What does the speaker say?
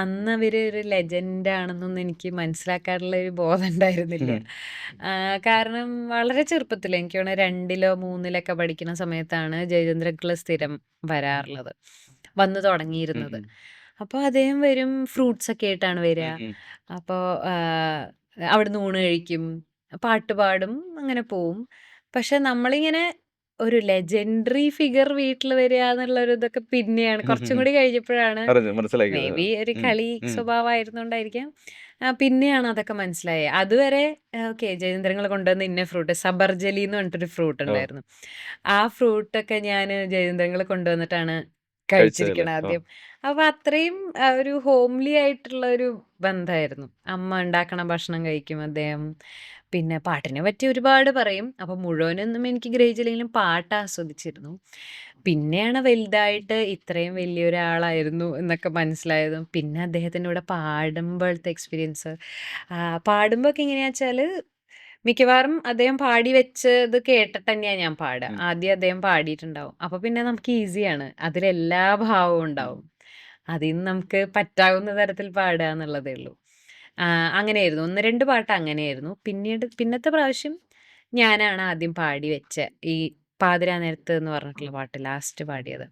അന്ന് അവർ ഒരു ലെജൻഡ് ആണെന്നൊന്നും എനിക്ക് മനസ്സിലാക്കാനുള്ള ഒരു ബോധം ഉണ്ടായിരുന്നില്ല. കാരണം വളരെ ചെറുപ്പത്തിൽ എനിക്ക് തോന്നുന്നു 2ലോ 3ലൊക്കെ പഠിക്കുന്ന സമയത്താണ് ജയചന്ദ്രക്കുള്ള സ്ഥിരം വരാറുള്ളത്. വന്നു തുടങ്ങിയിരുന്നത്. അപ്പോൾ അപ്പൊ അദ്ദേഹം വരും ഫ്രൂട്ട്സ് ഒക്കെ ആയിട്ടാണ് വരിക അപ്പോൾ അവിടുന്ന് ഊണ് കഴിക്കും, പാട്ട് പാടും, അങ്ങനെ പോവും. പക്ഷെ നമ്മളിങ്ങനെ ഒരു ലെജൻഡറി ഫിഗർ വീട്ടിൽ വരിക എന്നുള്ള ഒരു ഇതൊക്കെ പിന്നെയാണ് കുറച്ചും കൂടി കഴിഞ്ഞപ്പോഴാണ്. മേ ബി ഒരു കളി. സ്വഭാവമായിരുന്നോണ്ടായിരിക്കാം. പിന്നെയാണ് അതൊക്കെ മനസ്സിലായത്. അതുവരെ ഓക്കെ ജയചന്ദ്രങ്ങൾ കൊണ്ടുവന്ന ഇന്ന ഫ്രൂട്ട് സബർജലി എന്ന് പറഞ്ഞിട്ടൊരു ഫ്രൂട്ട് ഉണ്ടായിരുന്നു. ആ ഫ്രൂട്ടൊക്കെ ഞാൻ ജയചന്ദ്രങ്ങൾ കൊണ്ടുവന്നിട്ടാണ് കഴിച്ചതല്ലേ? ആദ്യം. അപ്പൊ അത്രയും ആഹ് ഒരു ഹോംലി ആയിട്ടുള്ള ഒരു ബന്ധായിരുന്നു. അമ്മ ഉണ്ടാക്കണ ഭക്ഷണം കഴിക്കും അദ്ദേഹം. പിന്നെ പാട്ടിനെ പറ്റി ഒരുപാട് പറയും. അപ്പൊ മുഴുവനൊന്നും എനിക്ക് ഗ്രഹിച്ചില്ലെങ്കിലും പാട്ട് ആസ്വദിച്ചിരുന്നു. പിന്നെയാണ് വലുതായിട്ട് ഇത്രയും വലിയൊരാളായിരുന്നു എന്നൊക്കെ മനസ്സിലായതും, പിന്നെ അദ്ദേഹത്തിന്റെ കൂടെ പാടുമ്പോഴത്തെ എക്സ്പീരിയൻസ് ആഹ് പാടുമ്പോഴൊക്കെ എങ്ങനെയാ വെച്ചാൽ മിക്കവാറും അദ്ദേഹം പാടി വെച്ചത് കേട്ടിട്ട് തന്നെയാ ഞാൻ പാടുക. ആദ്യം അദ്ദേഹം പാടിയിട്ടുണ്ടാവും. അപ്പൊ പിന്നെ നമുക്ക് ഈസിയാണ്. അതിലെല്ലാ ഭാവവും ഉണ്ടാവും അതിൽ നിന്ന് നമുക്ക് പറ്റാവുന്ന തരത്തിൽ പാടുക എന്നുള്ളതേ ഉള്ളൂ. അങ്ങനെയായിരുന്നു. 1, 2 പാട്ട് അങ്ങനെയായിരുന്നു. പിന്നീട് പിന്നത്തെ പ്രാവശ്യം ഞാനാണ് ആദ്യം പാടി വെച്ച ഈ പാതിരാ നേരത്ത് എന്ന് പറഞ്ഞിട്ടുള്ള പാട്ട് ലാസ്റ്റ് പാടിയത്.